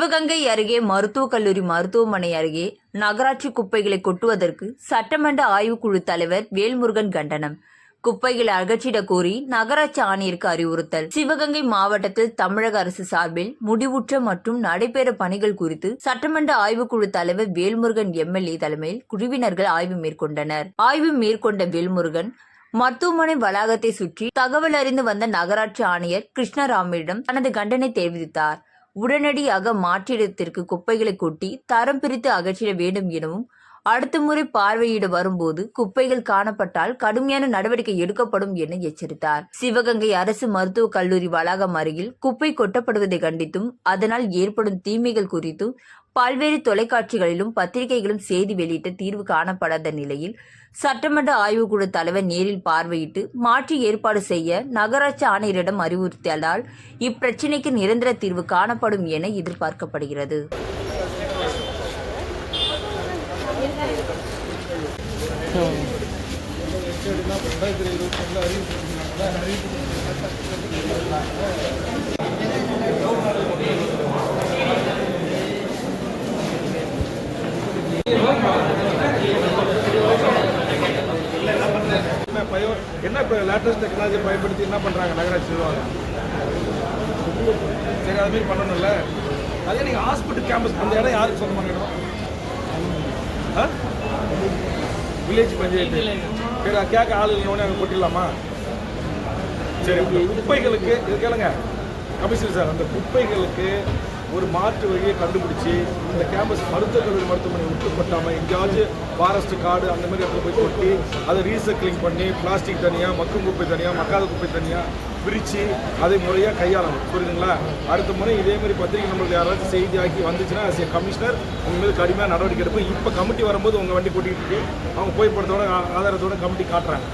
சிவகங்கை அருகே மருத்துவக் கல்லூரி மருத்துவமனை அருகே நகராட்சி குப்பைகளை கொட்டுவதற்கு சட்டமன்ற ஆய்வுக்குழு தலைவர் வேல்முருகன் கண்டனம். குப்பைகளை அகற்றிடக் கோரி நகராட்சி ஆணையருக்கு அறிவுறுத்தல். சிவகங்கை மாவட்டத்தில் தமிழக அரசு சார்பில் முடிவுற்ற மற்றும் நடைபெற பணிகள் குறித்து சட்டமன்ற ஆய்வுக்குழு தலைவர் வேல்முருகன் எம்எல்ஏ தலைமையில் குழுவினர்கள் ஆய்வு மேற்கொண்டனர். ஆய்வு மேற்கொண்ட வேல்முருகன் மருத்துவமனை வளாகத்தை சுற்றி தகவல் அறிந்து வந்த நகராட்சி ஆணையர் கிருஷ்ணராமிடம் தனது கண்டனை தெரிவித்தார். உடனடியாக மாற்றிடத்திற்கு குப்பைகளை கொட்டி தரம் பிரித்து அகற்றிட வேண்டும் எனவும் அடுத்த முறை பார்வையிட வரும்போது குப்பைகள் காணப்பட்டால் கடுமையான நடவடிக்கை எடுக்கப்படும் என எச்சரித்தார். சிவகங்கை அரசு மருத்துவக் கல்லூரி வளாகம் அருகில் குப்பை கொட்டப்படுவதை கண்டித்தும் அதனால் ஏற்படும் தீமைகள் குறித்தும் பல்வேறு தொலைக்காட்சிகளிலும் பத்திரிகைகளும் செய்தி வெளியிட்ட தீர்வு காணப்படாத நிலையில் சட்டமன்ற ஆய்வுக்குழு தலைவர் நேரில் பார்வையிட்டு மாற்றி ஏற்பாடு செய்ய நகராட்சி ஆணையரிடம் அறிவுறுத்தியதால் இப்பிரச்சினைக்கு நிரந்தர தீர்வு காணப்படும் என எதிர்பார்க்கப்படுகிறது. என்ன பயோ என்ன இப்போ லேட்டஸ்ட் டெக்னாலஜி பயன்படுத்தி என்ன பண்ணுறாங்க நகராட்சி நிர்வாகம்? சரி அது மாதிரி பண்ணணும்ல. அதே நீங்கள் ஹாஸ்பிட்டல் கேம்பஸ் அந்த இடம் யாருக்கு சொந்தமான இடம் ஆ? வில்லேஜ் பஞ்சாயத்து. சரி அது கேட்க ஆள் இல்லைன்னு அங்கே கொட்டிடலாமா? சரி குப்பைகளுக்கு இது கேளுங்க. கமிஷனர் சார் அந்த குப்பைகளுக்கு ஒரு மாற்று வழியை கண்டுபிடிச்சி இந்த கேம்பஸ் மருத்துவக் கல்லூரி மருத்துவமனை விட்டு எங்கேயாவது எங்கேயாச்சும் ஃபாரஸ்ட் காடு அந்த மாதிரி இடத்துல போய் கொட்டி அதை ரீசைக்கிளிங் பண்ணி பிளாஸ்டிக் தனியாக மக்கும் குப்பை தனியாக மக்காத குப்பை தனியாக பிரித்து அதை முறையாக கையாளணும். புரியுதுங்களா? அடுத்த முறை இதே மாதிரி பத்திரிகை நம்மளுக்கு யாராச்சும் செய்தியாக்கி வந்துச்சுன்னா அஸ் ஏ கமிஷனர் உங்கள் மீது கடுமையாக நடவடிக்கை எடுப்போம். இப்போ கமிட்டி வரும்போது உங்கள் வண்டி கூட்டிகிட்டு அவங்க போய் படத்தோட ஆதாரத்தோட கமிட்டி காட்டுறாங்க.